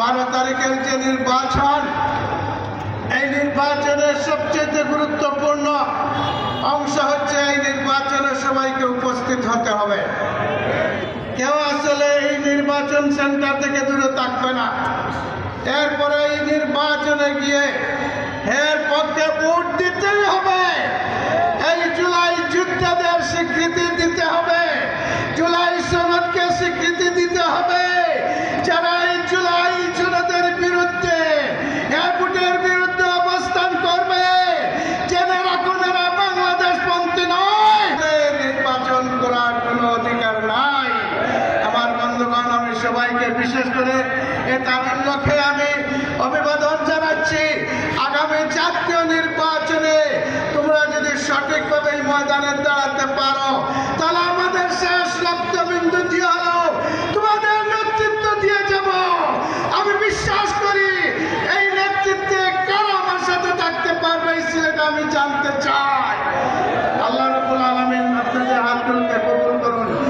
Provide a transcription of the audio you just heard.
বারো তারিখের যে নির্বাচন, এই নির্বাচনের সবচেয়ে গুরুত্বপূর্ণ অংশ হচ্ছে এই নির্বাচনে সবাইকে উপস্থিত হতে হবে। কেউ আসলে এই নির্বাচন সেন্টার থেকে দূরে থাকবে না। এরপরে এই নির্বাচনে গিয়ে এর পক্ষে বিশেষ করে এ তাদের লক্ষ্যে আমি অভিবাদন জানাচ্ছি। আগামী জাতীয় নির্বাচনে তোমরা যদি সঠিকভাবে ময়দানে দাঁড়াতে পারো, তাহলে আমাদের শেষ লক্ষ্য